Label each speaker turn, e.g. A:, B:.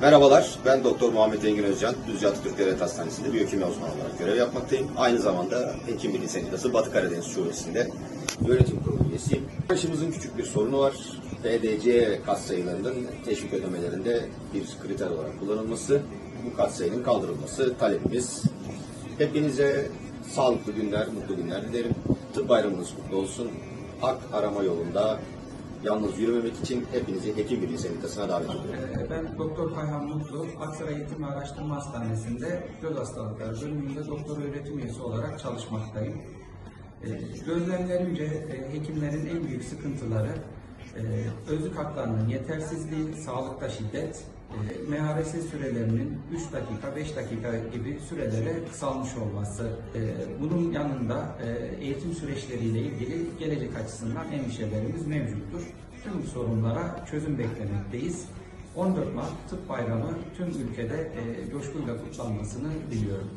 A: Merhabalar, ben Doktor Muhammed Engin Özcan, Düzce Atatürk Devlet Hastanesi'nde biyokimya uzmanı olarak görev yapmaktayım. Aynı zamanda Hekim Birliği Sendikası Batı Karadeniz Şubesi'nde yönetim kurulu üyesiyim. Başımızın küçük bir sorunu var. BDC kas sayılarının teşvik ödemelerinde bir kriter olarak kullanılması, bu kas sayının kaldırılması talebimiz. Hepinize sağlıklı günler, mutlu günler dilerim. Tıp bayramınız kutlu olsun. Hak arama yolunda yalnız yürümemek için hepinizi Hekim Birliği Sendikası'na davet ediyorum.
B: Ee, Ben Doktor Kayhan Mutlu, Aksaray Eğitim ve Araştırma Hastanesi'nde göz hastalıkları bölümünde doktor öğretim üyesi olarak çalışmaktayım. Ee, Gözlemlerimce e, hekimlerin en büyük sıkıntıları e, özlük haklarının yetersizliği, sağlıkta şiddet, e, MHRS sürelerinin 3 dakika, 5 dakika gibi sürelere kısalmış olması. E, Bunun yanında e, eğitim süreçleriyle ilgili gelecek açısından endişelerimiz mevcuttur. Tüm sorunlara çözüm beklemekteyiz. 14 Mart Tıp Bayramı tüm ülkede e, coşkuyla kutlanmasını diliyorum.